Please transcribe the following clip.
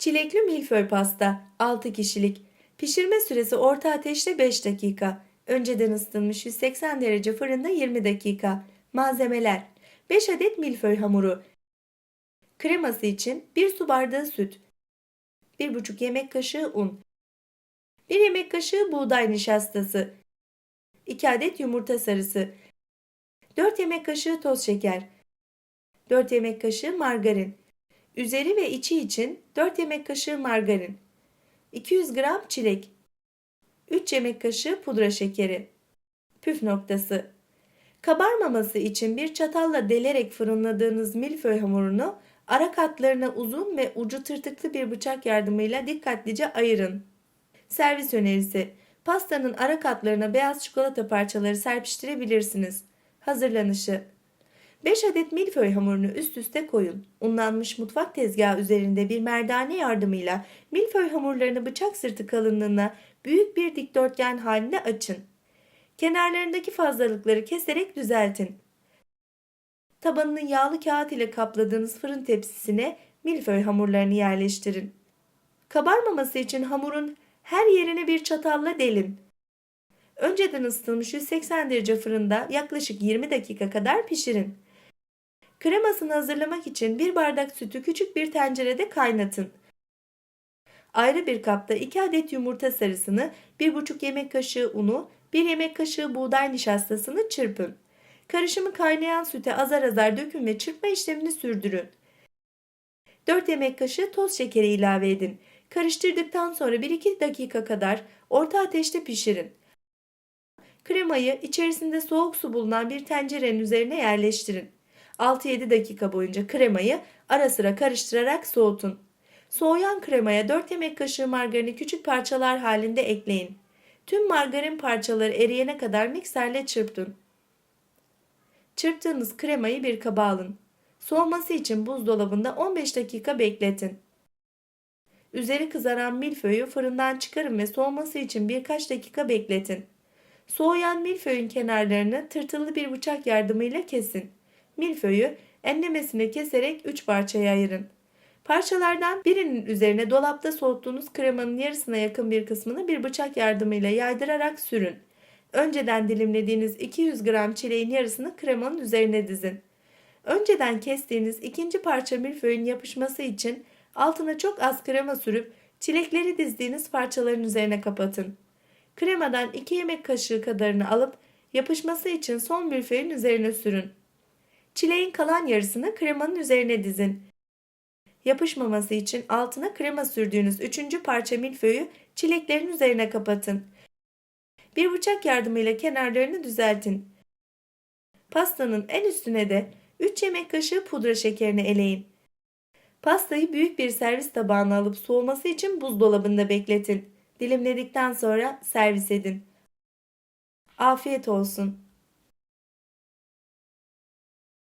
Çilekli milföy pasta 6 kişilik. Pişirme süresi orta ateşte 5 dakika. Önceden ısıtılmış 180 derece fırında 20 dakika. Malzemeler 5 adet milföy hamuru. Kreması için 1 su bardağı süt. 1,5 yemek kaşığı un. 1 yemek kaşığı buğday nişastası. 2 adet yumurta sarısı. 4 yemek kaşığı toz şeker. 4 yemek kaşığı margarin. Üzeri ve içi için 4 yemek kaşığı margarin. 200 gram çilek. 3 yemek kaşığı pudra şekeri. Püf noktası. Kabarmaması için bir çatalla delerek fırınladığınız milföy hamurunu ara katlarına uzun ve ucu tırtıklı bir bıçak yardımıyla dikkatlice ayırın. Servis önerisi. Pastanın ara katlarına beyaz çikolata parçaları serpiştirebilirsiniz. Hazırlanışı. 5 adet milföy hamurunu üst üste koyun. Unlanmış mutfak tezgahı üzerinde bir merdane yardımıyla milföy hamurlarını bıçak sırtı kalınlığına büyük bir dikdörtgen halinde açın. Kenarlarındaki fazlalıkları keserek düzeltin. Tabanını yağlı kağıt ile kapladığınız fırın tepsisine milföy hamurlarını yerleştirin. Kabarmaması için hamurun her yerine bir çatalla delin. Önceden ısıtılmış 180 derece fırında yaklaşık 20 dakika kadar pişirin. Kremasını hazırlamak için bir bardak sütü küçük bir tencerede kaynatın. Ayrı bir kapta 2 adet yumurta sarısını, 1,5 yemek kaşığı unu, 1 yemek kaşığı buğday nişastasını çırpın. Karışımı kaynayan süte azar azar dökün ve çırpma işlemini sürdürün. 4 yemek kaşığı toz şekeri ilave edin. Karıştırdıktan sonra 1-2 dakika kadar orta ateşte pişirin. Kremayı içerisinde soğuk su bulunan bir tencerenin üzerine yerleştirin. 6-7 dakika boyunca kremayı ara sıra karıştırarak soğutun. Soğuyan kremaya 4 yemek kaşığı margarini küçük parçalar halinde ekleyin. Tüm margarin parçaları eriyene kadar mikserle çırpın. Çırptığınız kremayı bir kaba alın. Soğuması için buzdolabında 15 dakika bekletin. Üzeri kızaran milföyü fırından çıkarın ve soğuması için birkaç dakika bekletin. Soğuyan milföyün kenarlarını tırtıllı bir bıçak yardımıyla kesin. Milföyü enlemesine keserek 3 parçaya ayırın. Parçalardan birinin üzerine dolapta soğuttuğunuz kremanın yarısına yakın bir kısmını bir bıçak yardımıyla yaydırarak sürün. Önceden dilimlediğiniz 200 gram çileğin yarısını kremanın üzerine dizin. Önceden kestiğiniz ikinci parça milföyün yapışması için altına çok az krema sürüp çilekleri dizdiğiniz parçaların üzerine kapatın. Kremadan 2 yemek kaşığı kadarını alıp yapışması için son milföyün üzerine sürün. Çileğin kalan yarısını kremanın üzerine dizin. Yapışmaması için altına krema sürdüğünüz üçüncü parça milföyü çileklerin üzerine kapatın. Bir bıçak yardımıyla kenarlarını düzeltin. Pastanın en üstüne de 3 yemek kaşığı pudra şekerini eleyin. Pastayı büyük bir servis tabağına alıp soğuması için buzdolabında bekletin. Dilimledikten sonra servis edin. Afiyet olsun.